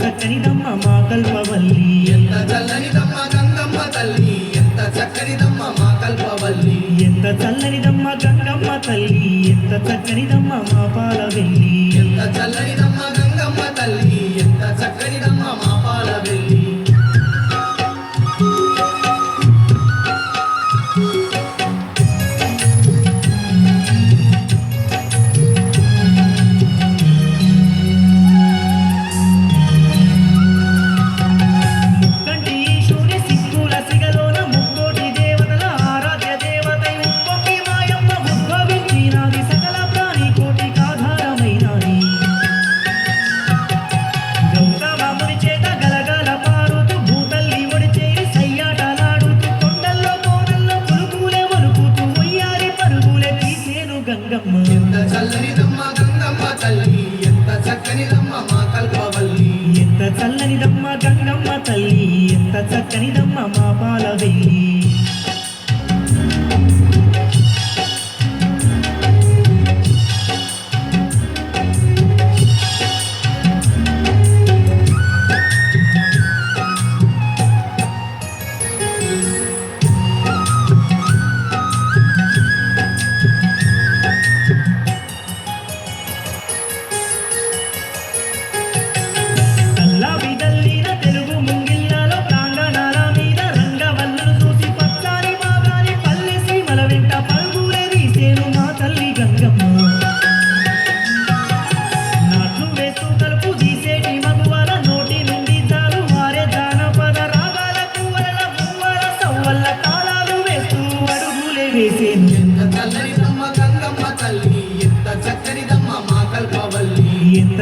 చక్కనిదమ్మ మా కల్పవల్లి ఎంత చల్లనిదమ్మ గంగమ్మ తల్లి ఎంత చక్కనిదమ్మ మా కల్పవల్లి ఎంత చల్లనిదమ్మ గంగమ్మ తల్లి ఎంత చక్కనిదమ్మ మా పాలవెల్లి. ఎంత చల్లనిదమ్మ ఎంత చక్కనిదమ్మ మా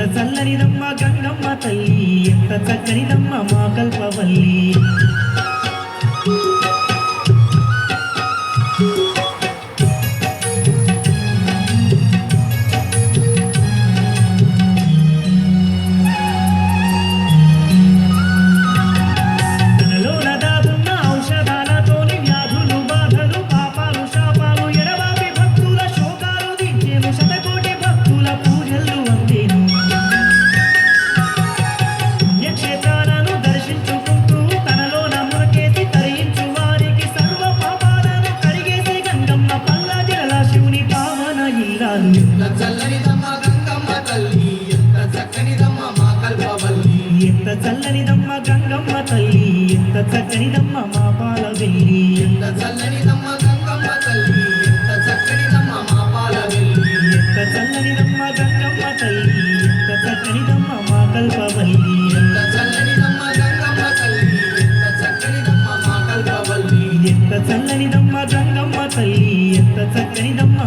ఎంత చల్లనిదమ్మ గంగమ్మ తల్లి ఎంత చక్కనిదమ్మ మా కల్పవల్లి. ఎంత చల్లనిదమ్మ గంగమ్మ తల్లి ఎంత చక్కనిదమ్మ మా కల్పవల్లి. ఎంత చల్లనిదమ్మ గంగమ్మ తల్లి ఎంత చక్కనిదమ్మ మా పాలవెల్లి. ఎంత చల్లనిదమ్మ గంగమ్మ తల్లి ఎంత చక్కనిదమ్మ మా పాల వెళ్ళి ఎంత చల్లనిదమ్మ గంగమ్మ తల్లి ఎంత చక్కనిదమ్మ మా కల్పవల్లి. ఎంత చల్లనిదమ్మ గంగమ్మ తల్లి ఎంత చక్కనిదమ్మ మా కల్పవల్లి. ఎంత చల్లనిదమ్మ గంగమ్మ తల్లి ఎంత చక్కనిదమ్మ